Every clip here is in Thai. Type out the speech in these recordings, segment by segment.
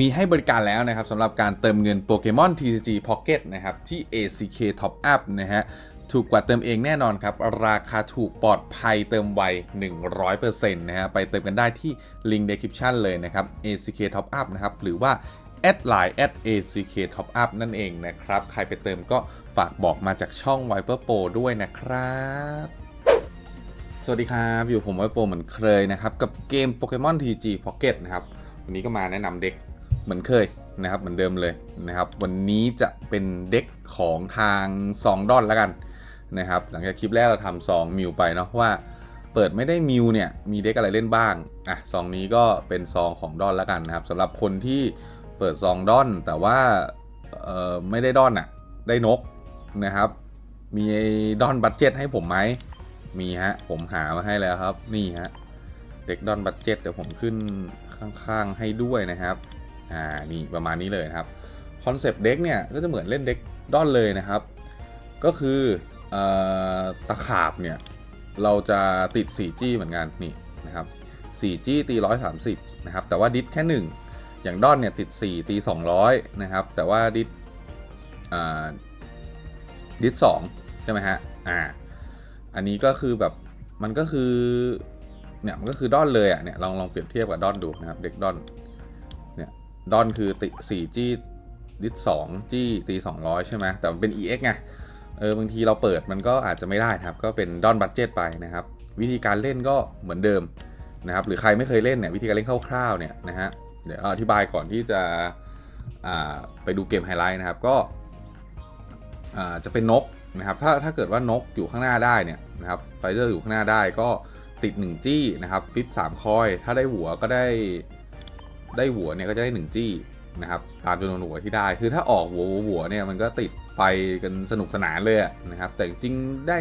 มีให้บริการแล้วนะครับสำหรับการเติมเงินโปเกมอน TCG Pocket นะครับที่ ACK Top Up นะฮะถูกกว่าเติมเองแน่นอนครับ ราคาถูกปลอดภัยเติมไว 100%นะฮะไปเติมกันได้ที่ลิงก์ description เลยนะครับ ACK Top Up นะครับหรือว่าแอดไลน์ at ACK Top Up นั่นเองนะครับ ใครไปเติมก็ฝากบอกมาจากช่อง Viper Pro ด้วยนะครับสวัสดีครับ อยู่ผม Viper Pro เหมือนเคยนะครับ กับเกม Pokemon TG Pocket นะครับ วันนี้ก็มาแนะนำเด็ก เหมือนเคยนะครับเหมือนเดิมเลยนะครับ วันนี้จะเป็นเด็กของทาง2ดอนแล้วกันนะครับ หลังจากคลิปแรกเราทำ2มิวไปเนาะว่าเปิดไม่ได้มิวเนี่ยมีเด็กอะไรเล่นบ้างอะซองนี้ก็เป็นซองของดอนแล้วกันนะครับสำหรับคนที่เปิดซองดอนแต่ว่าเออไม่ได้ดอนอะได้นกนะครับ มีดอนบัตเจ็ตให้ผมไหมมีฮะผมหามาให้แล้วครับนี่ฮะเด็กดอนบัตเจ็ตเดี๋ยวผมขึ้นข้างๆให้ด้วยนะครับ อ่านี่ประมาณนี้เลยนะครับคอนเซปต์เด็กเนี่ยก็จะเหมือนเล่นเด็กดอนเลยนะครับ ก็คืออตะขาบเนี่ยเราจะติด 4G เหมือนกันนี่นะครับ 4G ตี130นะครับแต่ว่าดิสแค่ 1 อย่างดอนเนี่ยติด 4 ตี 200นะครับแต่ว่าดิสดิส2ใช่ไหมฮะอ่าอันนี้ก็คือแบบมันก็คือเนี่ยมันก็คือดอนเลยอะเนี่ยลองลองเปรียบเทียบกับดอนดูนะครับเด็กดอน ดอนคือติ 4G ดิส2 G ตี200ใช่ไหมแต่มันเป็น EX ไงเออบางทีเราเปิดมันก็อาจจะไม่ได้นะครับ ก็เป็นดอนบัตเจตไปนะครับ วิธีการเล่นก็เหมือนเดิมนะครับ หรือใครไม่เคยเล่นเนี่ยวิธีการเล่นคร่าวๆเนี่ยนะฮะเดี๋ยวอธิบายก่อนที่จะไปดูเกมไฮไลท์นะครับก็จะเป็นนกนะครับถ้าถ้าเกิดว่านกอยู่ข้างหน้าได้เนี่ยนะครับไฟเซอร์อยู่ข้างหน้าได้ก็ติด 1 จี้นะครับฟิป3คอย ถ้าได้หัวก็ได้ ได้หัวเนี่ยก็จะได้1จี้นะครับตามจำนวนหัวที่ได้ คือถ้าออกหัวหัวหัวเนี่ยมันก็ติดไฟกันสนุกสนานเลยนะครับ แต่จริงได้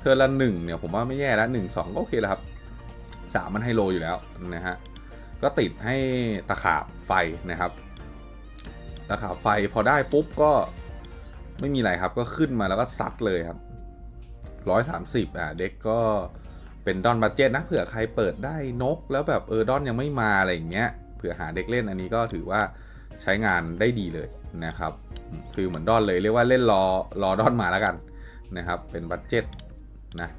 เทอร์ละหนึ่งเนี่ยผมว่าไม่แย่แล้วหนึ่งสองก็โอเคแล้วครับสามมันไฮโลอยู่แล้วนะฮะก็ติดให้ตะขาบไฟนะครับตะขาบไฟพอได้ปุ๊บก็ไม่มีอะไรครับก็ขึ้นมาแล้วก็ซัดเลยครับร้อยสามสิบอะเด็กก็เป็นดอนบัตเจตนะเผื่อใครเปิดได้นกแล้วแบบเออดอนยังไม่มาอะไรอย่างเงี้ย ผื่อหาเด็กเล่นอันนี้ก็ถือว่าใช้งานได้ดีเลยนะครับคือเหมือนดอนเลยเรียกว่าเล่นรอรอดอนมาแล้วกันนะครับ เป็นบัตเจ็ตนะ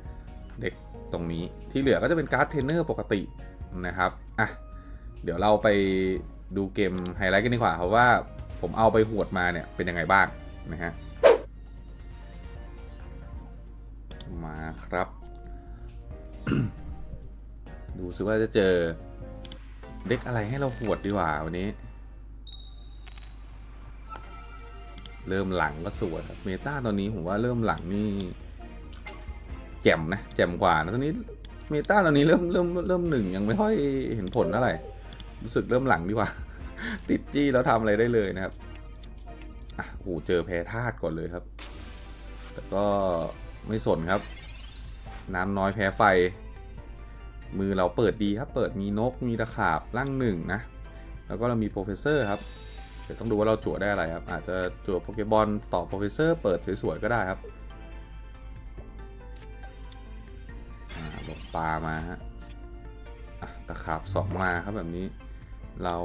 เด็กตรงนี้ที่เหลือก็จะเป็นการ์ดเทรนเนอร์ปกตินะครับอะเดี๋ยวเราไปดูเกมไฮไลท์กันดีกว่าเพราะว่าผมเอาไปหวดมาเนี่ยเป็นยังไงบ้างนะฮะมาครับ ดูซิว่าจะเจอ เด็กอะไรให้เราหวดดีกว่าวันนี้ เริ่มหลังก็สวยครับเมตาตอนนี้ผมว่าเริ่มหลังนี่แจ่มนะแจ่มกว่านะตอนนี้เมตาตอนนี้เริ่มเริ่มเริ่มหนึ่งยังไม่ค่อยเห็นผลเท่าไหร่รู้สึกเริ่มหลังดีกว่า ติดจี้แล้วทำอะไรได้เลยนะครับอะโหเจอแพ้ธาตุก่อนเลยครับ แต่ก็ไม่สนครับ น้ำน้อยแพ้ไฟ มือเราเปิดดีครับ เปิดมีนก มีตะขาบร่างหนึ่งนะ แล้วก็เรามีโปรเฟสเซอร์ครับแต่ต้องดูว่าเราจั่วได้อะไรครับ อาจจะจั่วโปเกบอลต่อโปรเฟสเซอร์เปิดสวยๆก็ได้ครับหลบปลามาฮะอะตะขาบสองมาครับแบบนี้ เรา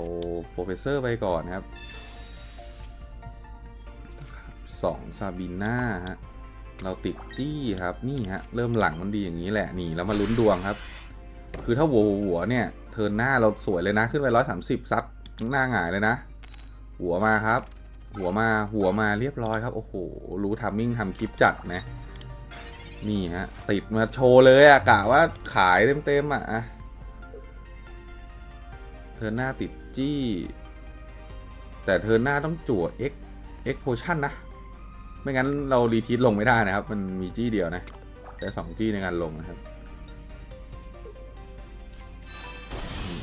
โปรเฟสเซอร์ไปก่อนครับตะขาบสองซาบิน่าฮะเราติดจี้ครับนี่ฮะเริ่มหลังมันดีอย่างนี้แหละนี่แล้วมาลุ้นดวงครับ คือถ้าหัวหัวเนี่ย เทินหน้าเราสวยเลยนะ ขึ้นไปร้อยสามสิบซัดหน้าหงายเลยนะ หัวมาครับ หัวมาหัวมาเรียบร้อยครับ โอ้โห รู้ทัมมิ่งทำคลิปจัดนะ นี่ฮะ ติดมาโชว์เลยอะกะว่าขายเต็มๆอะอะเธอหน้าติดจี้ แต่เธอหน้าต้องจั่ว X X potion นะ ไม่งั้นเรารีทีทลงไม่ได้นะครับ มันมีจี้เดียวนะแต่สองจี้ในการลงนะครับ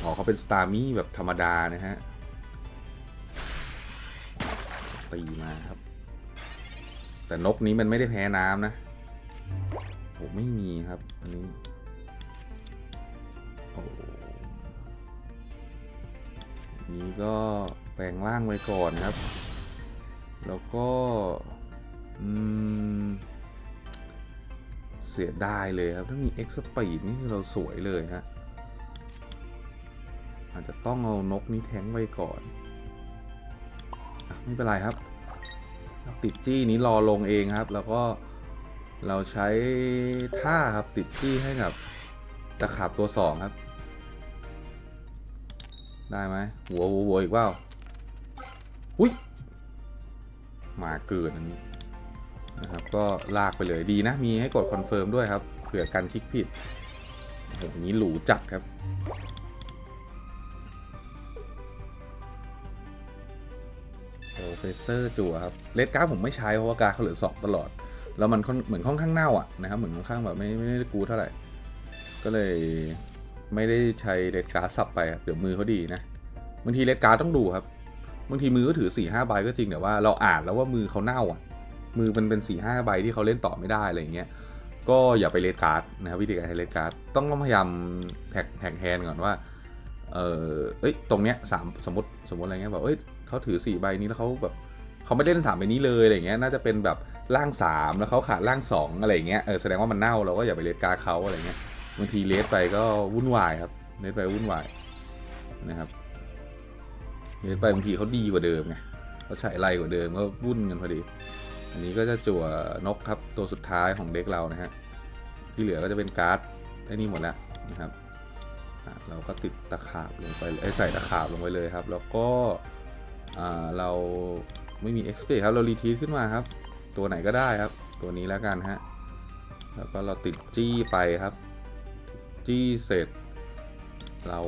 อ๋อเขาเป็นสตาร์มี่แบบธรรมดานะฮะ ตีมาครับ แต่นกนี้มันไม่ได้แพ้น้ำนะโอ้ไม่มีครับ อันนี้ โอ้นี้ก็แปลงร่างไว้ก่อนครับ แล้วก็อืมเสียดายเลยครับ ถ้ามี X Speed นี่คือเราสวยเลยฮะ อาจจะต้องเอานกนี้แทงไว้ก่อนไม่เป็นไรครับเราติดจี้นี้รอลงเองครับ แล้วก็เราใช้ท่าครับติดจี้ให้กับตะขาบตัวสองครับ ได้ไหมหัวหัวหัวอีกเปล่าอุ้ยมาเกินอันนี้นะครับก็ลากไปเลยดีนะ มีให้กดคอนเฟิร์มด้วยครับเผื่อกันคลิกผิดโอ้โหอย่างนี้หรูจัดครับ เฟเซอร์จั่วครับเลดการ์ดผมไม่ใช้เพราะว่าการดเขาเหลือสองตลอด แล้วมันเหมือนค่อนข้างเน่าอะนะครับเหมือนค่อนข้างแบบไม่ไม่ได้กูเท่าไหร่ก็เลยไม่ได้ใช้เลดการ์ดสับไปเดี๋ยวมือเขาดีนะบางทีเลดการ์ดต้องดูครับบางทีมือก็ถือ4ี่ห้าใบก็จริงแต่ว่าเราอ่านแล้วว่ามือเขาเน่าอะ มือมันเป็น4ี่ห้าใบที่เขาเล่นต่อไม่ได้อะไรอย่างเงี้ยก็อย่าไปเลดการ์ดนะครับวิธีการใช้เลดการ์ดต้องพยายามแท็กแท็กแฮนก่อนว่าเออเอ้ยตรงเนี้ยสามสมมติสมมติอะไรเงี้ยแบบเอ้ย เขาถือ4ใบนี้แล้วเขาแบบเขาไม่ได้เล่นสามใบนี้เลยอะไรเงี้ยน่าจะเป็นแบบล่าง 3 แล้วเขาขาดล่าง 2 อะไรเงี้ยเออแสดงว่ามันเน่าเราก็อย่าไปเลดกาเขาอะไรเงี้ยบางทีเลดไปก็วุ่นวายครับเลดไปวุ่นวายนะครับเลดไปบางทีเขาดีกว่าเดิมไงเขาใช้ไรกว่าเดิมก็วุ่นกันพอดี อันนี้ก็จะจั่วนกครับตัวสุดท้ายของเด็กเรานะฮะที่เหลือก็จะเป็นการ์ดไอ้นี่หมดแล้วนะครับเราก็ติดตะขาบลงไปเอ้ยใส่ตะขาบลงไปเลยครับ แล้วก็ เราไม่มี XP ครับ เรารีทีขึ้นมาครับ ตัวไหนก็ได้ครับ ตัวนี้แล้วกันฮะ แล้วก็เราติดจี้ไปครับ จี้เสร็จ เรา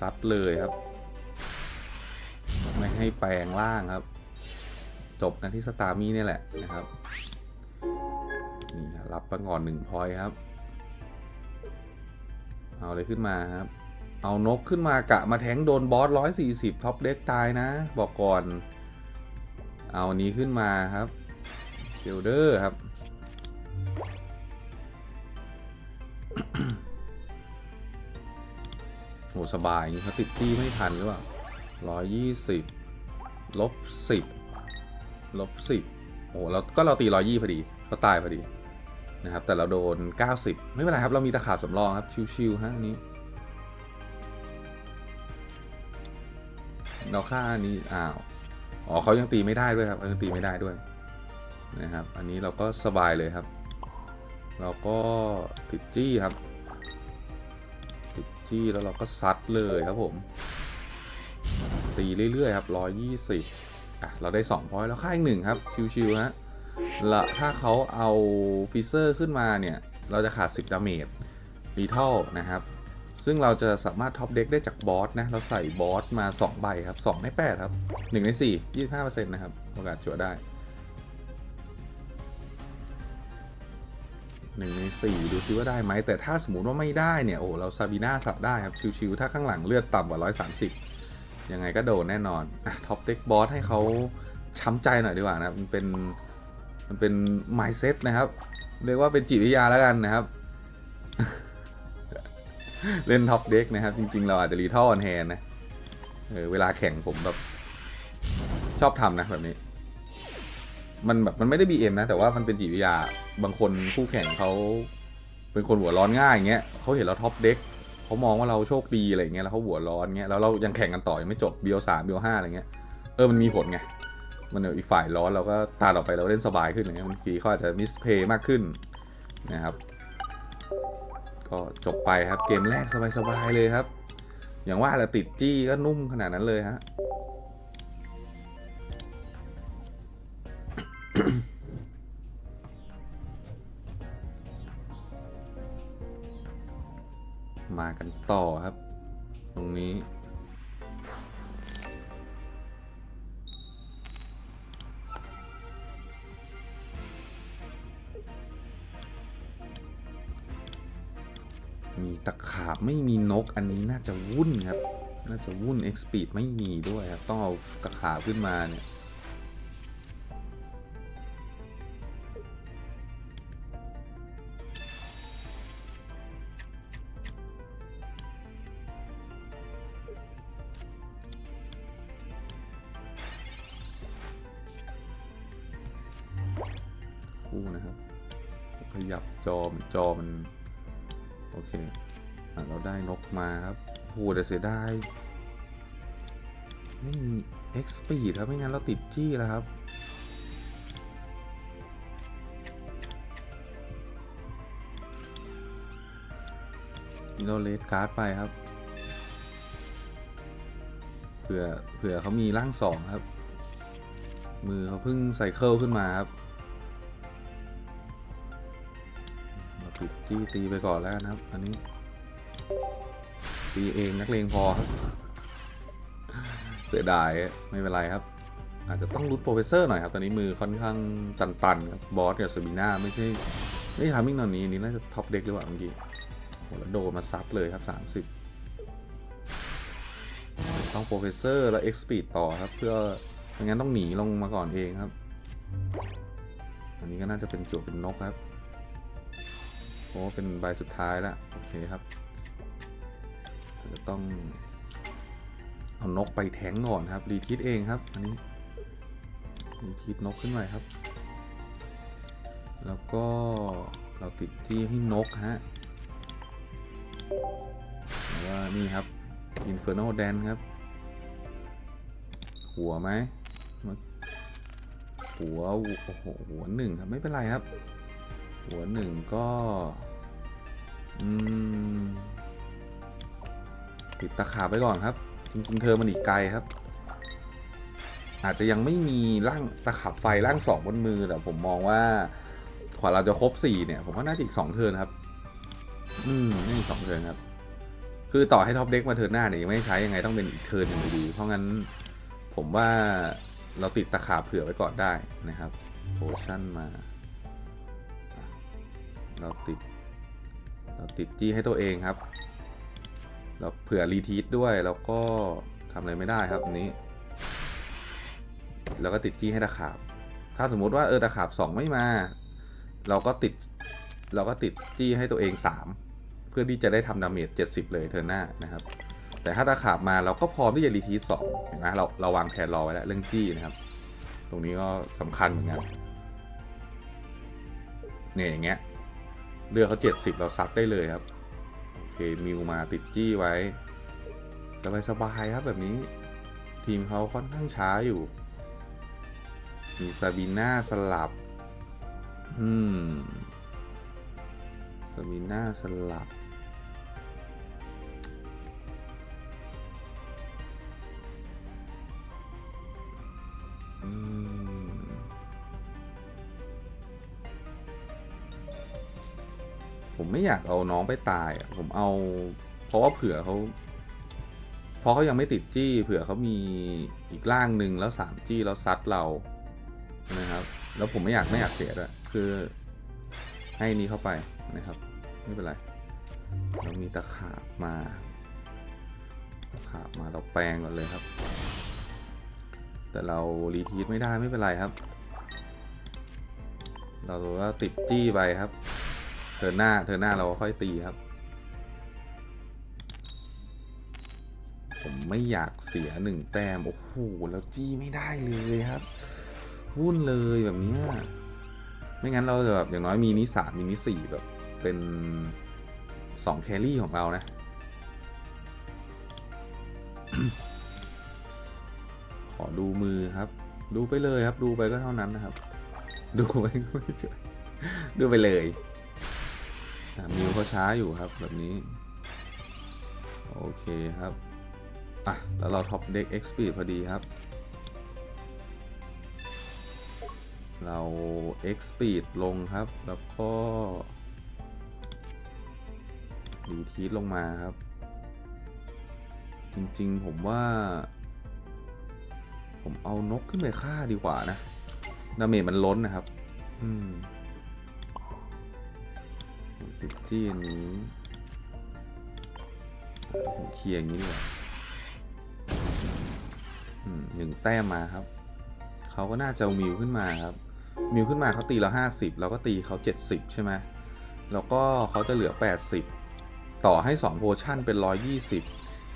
ซัดเลยครับ ไม่ให้แปลงล่างครับ จบกันที่สตาร์มี่นี่แหละนะครับ นี่รับไปก่อนหนึ่งพอยครับ เอาเลยขึ้นมาครับ เอานกขึ้นมากะมาแทงโดนบอสร้อยสี่สิบท็อปเด็กตายนะ บอกก่อน เอานี้ขึ้นมาครับเชลเดอร์ครับ โหสบายอย่างนี้เขาติดที่ไม่ทันหรือเปล่าร้อยยี่สิบลบสิบลบสิบโอ้โหเราก็เราตีร้อยยี่พอดีเขาตายพอดีนะครับ แต่เราโดน 90 ไม่เป็นไรครับ เรามีตะขาบสำรองครับ ชิวๆฮะอัน เราฆ่าอันนี้อ้าวอ๋อเขายังตีไม่ได้ด้วยครับเขายังตีไม่ได้ด้วยนะครับ อันนี้เราก็สบายเลยครับ เราก็ติดจี้ครับ ติดจี้แล้วเราก็ซัดเลยครับผม ตีเรื่อยๆครับ120อะเราได้2พอยต์แล้วค่าอีกหนึ่งครับชิวๆฮะละถ้าเขาเอาฟิเซอร์ขึ้นมาเนี่ย เราจะขาด 10 ดาเมจรีทัลนะครับ ซึ่งเราจะสามารถท็อปเด็กได้จากบอสนะ เราใส่บอสมา 2 ใบครับ 2 ใน 8 ครับ 1 ใน 4 25%นะครับโอกาสจั่วได้ 1 ใน 4 ดูซิว่าได้ไหม แต่ถ้าสมมติว่าไม่ได้เนี่ย โอ้เราซาบีน่าสับได้ครับ ชิวๆถ้าข้างหลังเลือดต่ำกว่า 130 ยังไงก็โดนแน่นอนอะท็อปเด็กบอสให้เขาช้ำใจหน่อยดีกว่านะมันเป็นมันเป็น mindset นะครับ เรียกว่าเป็นจิตวิทยาแล้วกันนะครับ เล่นท็อปเด็กนะครับ จริง ๆ เราอาจจะรีทออนแฮนนะเออเวลาแข่งผมแบบ ชอบทำนะแบบนี้ มันแบบมันไม่ได้ BM นะ แต่ว่ามันเป็นจิตวิทยาบางคนคู่แข่งเขาเป็นคนหัวร้อนง่ายอย่างเงี้ยเขาเห็นเราท็อปเด็กเขามองว่าเราโชคดีอะไรเงี้ยแล้วเขาหัวร้อนเงี้ยแล้วเรายังแข่งกันต่อยังไม่จบเบียวสามเบียวห้าอะไรเงี้ยเออมันมีผลไงมันเดี๋ยวอีกฝ่ายร้อนเราก็ตาต่อไปเราเล่นสบายขึ้นอย่างเงี้ยบางทีเขาอาจจะมิสเพย์มากขึ้นนะครับ ก็จบไปครับเกมแรกสบายๆเลยครับ อย่างว่าแหละติดจี้ก็นุ่มขนาดนั้นเลยฮะมากันต่อครับ ตรงนี้ ไม่มีนกอันนี้น่าจะวุ่นครับ น่าจะวุ่น X Speed ไม่มีด้วยครับ ต้องเอาตะขาขึ้นมาเนี่ยคู่นะครับ ขยับจอมันจอมัน โอเค เราได้นกมาครับโหแต่เสียดายไม่มี X speed ครับ ไม่งั้นเราติดจี้แล้วครับ นี่เราเลดการ์ดไปครับ เผื่อ เผื่อเขามีร่างสองครับ มือเขาเพิ่งไซเคิลขึ้นมาครับ เราติดจี้ตีไปก่อนแล้วนะครับ อันนี้ ตีเองนักเลงพอครับเสียดายไม่เป็นไรครับ อาจจะต้องรุ้นโปรเฟสเซอร์หน่อยครับ ตอนนี้มือค่อนข้างตันๆครับบอสกับซาบิน่าไม่ใช่ไม่ทามิ่งตอนนี้อันนี้น่าจะท็อปเด็กหรือเปล่าเมื่อกี้โหแล้วโดนมาซัดเลยครับ 30ต้องโปรเฟสเซอร์แล้วเอ็กซ์ปีดต่อครับ เพื่อไม่งั้นต้องหนีลงมาก่อนเองครับ อันนี้ก็น่าจะเป็นจวบเป็นนกครับเพราะว่าเป็นใบสุดท้ายแล้วโอเคครับ ต้องเอานกไปแทงก่อนครับรีทิตเองครับอันนี้รีทิตนกขึ้นมาครับ แล้วก็เราติดที่ให้นกฮะว่านี่ครับ Inferno Dan ครับ หัวไหมหัวโอ้โหหัวหนึ่งครับไม่เป็นไรครับ หัวหนึ่งก็ อืม ติดตะขาบไปก่อนครับ จริงๆเธอมันอีกไกลครับ อาจจะยังไม่มีร่างตะขับไฟร่างสองบนมือแต่ผมมองว่ากว่าเราจะครบสี่เนี่ย ผมว่าน่าจะอีกสองเทินครับ อืมนี่อีกสองเทินครับ คือต่อให้ท็อปเด็กมาเทินหน้าเนี่ยยังไม่ใช้ยังไงต้องเป็นอีกเทินหนึ่งอยู่ดี เพราะงั้นผมว่าเราติดตะขาบเผื่อไว้ก่อนได้นะครับโพชั่นมา เราติด เราติดจี้ให้ตัวเองครับ เราเผื่อรีทีทด้วยแล้วก็ทำอะไรไม่ได้ครับอันนี้ แล้วก็ติดจี้ให้ตะขาบ ถ้าสมมุติว่าเออตะขาบสองไม่มา เราก็ติดเราก็ติดจี้ให้ตัวเอง3เพื่อที่จะได้ทำดาเมจ70 เลยเทอร์นหน้านะครับ แต่ถ้าตะขาบมาเราก็พร้อมที่จะรีทีทสองเห็นไหมเราเราวางแผนรอไว้แล้วเรื่องจี้นะครับ ตรงนี้ก็สำคัญเหมือนกันเนี่ยอย่างเงี้ยเลือกเขา70 เราซัดได้เลยครับ เคมิวมาติดจี้ไว้สบายสบายครับแบบนี้ ทีมเขาค่อนข้างช้าอยู่ มีซาบีน่าสลับ อืมซาบีน่าสลับ ไม่อยากเอาน้องไปตายอะผมเอา เพราะว่าเผื่อเขาเพราะเขายังไม่ติดจี้ เผื่อเขามีอีกร่างหนึ่งแล้วสามจี้แล้วซัดเรานะครับ แล้วผมไม่อยากไม่อยากเสียด้วยคือให้นี้เข้าไปนะครับ ไม่เป็นไรเรามีตะขาบมาตะขาบมาเราแปลงก่อนเลยครับ แต่เรารีทีทไม่ได้ไม่เป็นไรครับ เราว่าติดจี้ไปครับ ทิร์นหน้าเทิร์นหน้าเราค่อยตีครับ ผมไม่อยากเสียหนึ่งแต้ม โอ้โห แล้วจี้ไม่ได้เลยครับวุ่นเลยแบบนี้ไม่งั้นเราจะแบบอย่างน้อยมีนิสามมีนิสี่แบบเป็นสองแครี่ของเรานะขอดูมือครับ ดูไปเลยครับ ดูไปก็เท่านั้นนะครับ ดูไปก็ไม่ช่วยดูไปเลย มิวเขาช้าอยู่ครับแบบนี้ โอเคครับ อะ แล้วเราท็อปเด็ก X Speed พอดีครับ เรา X Speed ลงครับ แล้วก็ดีทีลงมาครับ จริงๆผมว่า ผมเอานกขึ้นไปฆ่าดีกว่านะดาเมจมันล้นนะครับ อืม ติดจี้อันนี้ผมเคลียร์อย่างนี้ดีกว่าอืมหนึ่งแต้มมาครับ เขาก็น่าจะมิวขึ้นมาครับ มิวขึ้นมาเขาตีเราห้าสิบเราก็ตีเขาเจ็ดสิบใช่ไหมแล้วก็เขาจะเหลือแปดสิบต่อให้สองโพชั่นเป็นร้อยยี่สิบ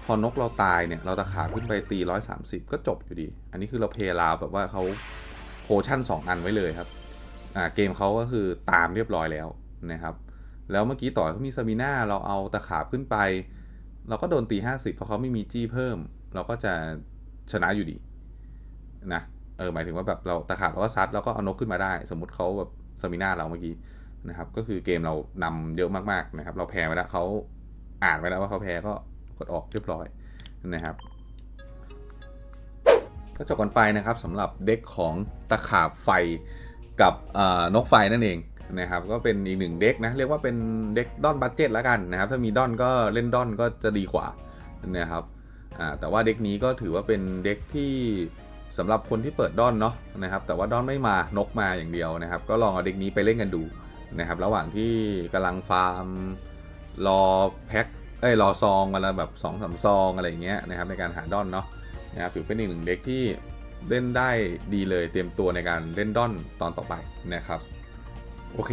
พอนกเราตายเนี่ย เราตะขาขึ้นไปตีร้อยสามสิบก็จบอยู่ดี อันนี้คือเราเพลาแบบว่าเขาโพชั่นสองอันไว้เลยครับ อ่าเกมเขาก็คือตามเรียบร้อยแล้วนะครับ แล้วเมื่อกี้ต่อเขามีซาบีน่าเราเอาตะขาบขึ้นไป เราก็โดนตี 50 เพราะเขาไม่มีจี้เพิ่ม เราก็จะชนะอยู่ดีนะเออหมายถึงว่าแบบเราตะขาบเราก็ซัดแล้วก็เอานกขึ้นมาได้ สมมติเขาแบบสมินาเราเมื่อกี้นะครับก็คือเกมเรานำเยอะมากๆนะครับ เราแพ้ไปแล้วเขาอ่านไปแล้วว่าเขาแพ้ก็กดออกเรียบร้อยนะครับก็จบกันไปนะครับสำหรับเด็กของตะขาบไฟกับนกไฟนั่นเอง นะครับก็เป็นอีกหนึ่งเด็กนะเรียกว่าเป็นเด็กดอนบัตเจ็ตแล้วกันนะครับถ้ามีดอนก็เล่นดอนก็จะดีกว่านะครับอ่าแต่ว่าเด็กนี้ก็ถือว่าเป็นเด็กที่สำหรับคนที่เปิดดอนเนาะนะครับแต่ว่าดอนไม่มานกมาอย่างเดียวนะครับ ก็ลองเอาเด็กนี้ไปเล่นกันดูนะครับระหว่างที่กำลังฟาร์มรอแพ็คเอ้ยรอซองมาละแบบ2อสซองอะไรอย่างเงี้ยนะครับในการหาดอนเนาะนะครับถือเป็นอีกหนึ่งเด็กที่เล่นได้ดีเลยเตรียมตัวในการเล่นดอนตอนต่อไปนะครับ โอเค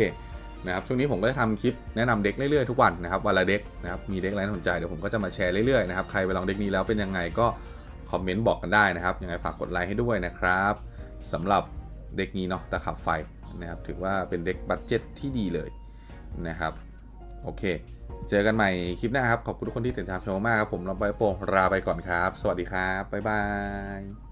นะครับช่วงนี้ผมก็จะทำคลิปแนะนำเด็กเรื่อยๆทุกวันนะครับวันละเด็กนะครับมีเด็กอะไรน่าสนใจเดี๋ยวผมก็จะมาแชร์เรื่อยๆนะครับใครไปลองเด็กนี้แล้วเป็นยังไงก็คอมเมนต์บอกกันได้นะครับยังไงฝากกดไลค์ให้ด้วยนะครับสำหรับเด็กนี้เนาะตะขับไฟนะครับถือว่าเป็นเด็กบัตเจ็ตที่ดีเลยนะครับโอเค เจอกันใหม่คลิปหน้าครับ ขอบคุณทุกคนที่ติดตามชมมากครับผมลองไปโปรลาไปก่อนครับ สวัสดีครับ บ๊ายบาย